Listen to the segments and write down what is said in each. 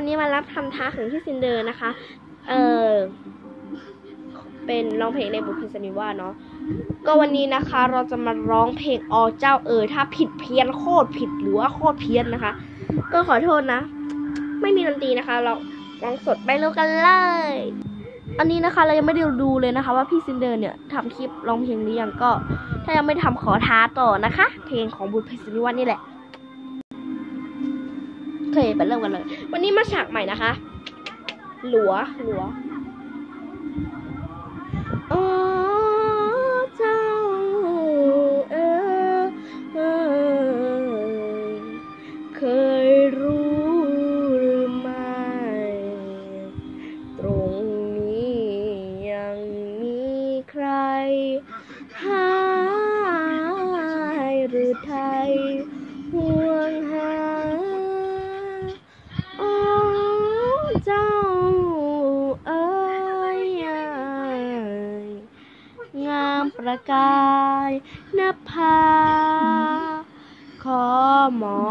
วันนี้มารับคำท้าของพี่ซินเดอร์นะคะ เออเป็นร้องเพลงในบุพเพสันนิวาสเนาะ ก็วันนี้นะคะเราจะมาร้องเพลงอเจ้าเอ๋ยถ้าผิดเพี้ยนโคตรผิดหรือว่าโคตรเพี้ยนนะคะ ก็ขอโทษนะ ไม่มีดนตรีนะคะ เราร้องสดไปเร็วกันเลย อันนี้นะคะเรายังไม่ได้ดูเลยนะคะ ว่าพี่ซินเดอร์เนี่ยทำคลิปร้องเพลงหรือยังก็ ถ้ายังไม่ทำขอท้าต่อนะคะ เพลงของบุญเพชรนิวัฒน์นี่แหละ เคไปเริ่มกันเลย วันนี้มาฉากใหม่นะคะ หลัวหลัวโอ้เจ้าเอ๋ยเคยรู้หรือไม่ ตรงนี้ยังมีใครหายหรือไทยห่วงหาโอ้ เจ้าเอ้ยงามประกายนภาขอมอ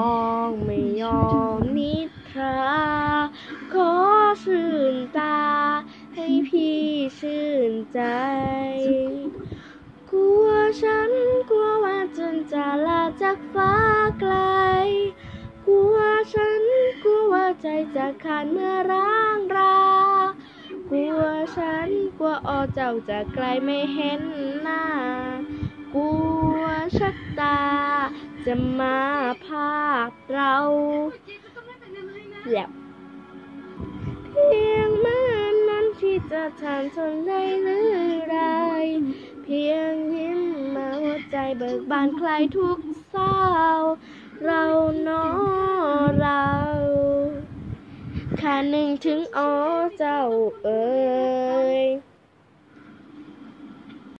งไม่ยอมนิทราขอชื่นตาให้พี่ชื่นใจ กลัวฉันกลัวว่าจนจะลาจากฟ้าไกล ว่าใจจะขาดเมื่อร้างรา กลัวฉันกลัวอเจ้าจะไกลไม่เห็นหน้า กลัวชักตา จะมาพากเราแล้วเพียงเมื่อนั้นที่จะทำทนได้หรือไรเพียงยิ้มมาหัวใจเบิกบานคลายทุกเศร้า เราเนอาค่าหนึ่งถึงอ๋อเจ้าเอ๋ย